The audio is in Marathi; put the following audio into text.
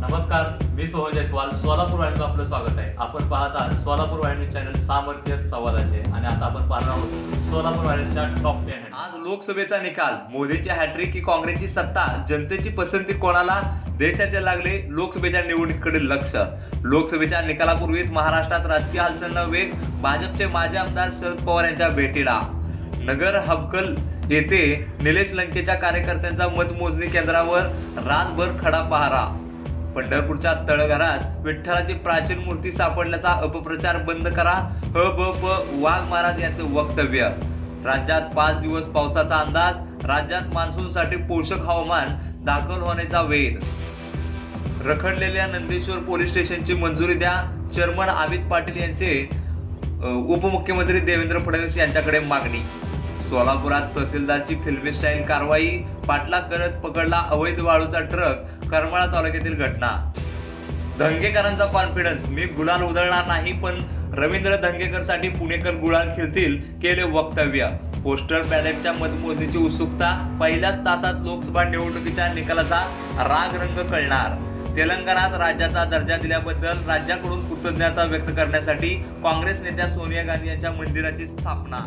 नमस्कार मी सोहन जयस्वाल सोलापूर वाहिनीचं आपलं स्वागत आहे. आपण पाहत आहात सोलापूर वाहिनी चॅनल सामर्थ्य संवादाचे आणि आता आपण पाहणार आहोत सोलापूर वाहिनीच्या टॉप टेन आज लोकसभेचा निकाल मोदीची हॅट्रिक की काँग्रेसची सत्ता जनतेची पसंती कोणाला? देशाचे लागले लोकसभेच्या निवडणुकीकडे लक्ष. लोकसभेच्या निकालापूर्वीच महाराष्ट्रात राजकीय हालचालींना वेग भाजपचे माजी आमदार शरद पवार यांच्या भेटीला. नगर हबकल येथे निलेश लंकेच्या कार्यकर्त्यांचा मतमोजणी केंद्रावर रातभर खडा पहारा. पंढरपूरच्या तळघरात विठ्ठलाची प्राचीन मूर्ती सापडल्याचा अपप्रचार बंद करा. ह ब प वाघ महाराज यांचं वक्तव्य. राज्यात पाच दिवस पावसाचा अंदाज राज्यात मान्सूनसाठी पोषक हवामान दाखल होण्याचा वेध. रखडलेल्या नंदेश्वर पोलीस स्टेशनची मंजुरी द्या. चेअरमन अमित पाटील यांचे उपमुख्यमंत्री देवेंद्र फडणवीस यांच्याकडे मागणी. सोलापुरात तहसीलदारची फिल्मी स्टाईल कारवाई पाटला करत पकडला अवैध वाळूचा ट्रक करमाळा तालुक्यातील घटना. धंगेकरांचा कॉन्फिडन्स मी गुलाल उधळणार नाही पण रवींद्र धंगेकरसाठी पुणेकर गुलाल खेळतील केले वक्तव्य. पोस्टल बॅलेटच्या मतमोजणीची उत्सुकता पहिल्याच तासात लोकसभा निवडणुकीच्या निकालाचा राग रंग कळणार. तेलंगणात राज्याचा दर्जा दिल्याबद्दल राज्याकडून कृतज्ञता व्यक्त करण्यासाठी काँग्रेस नेत्या सोनिया गांधी यांच्या मंदिराची स्थापना.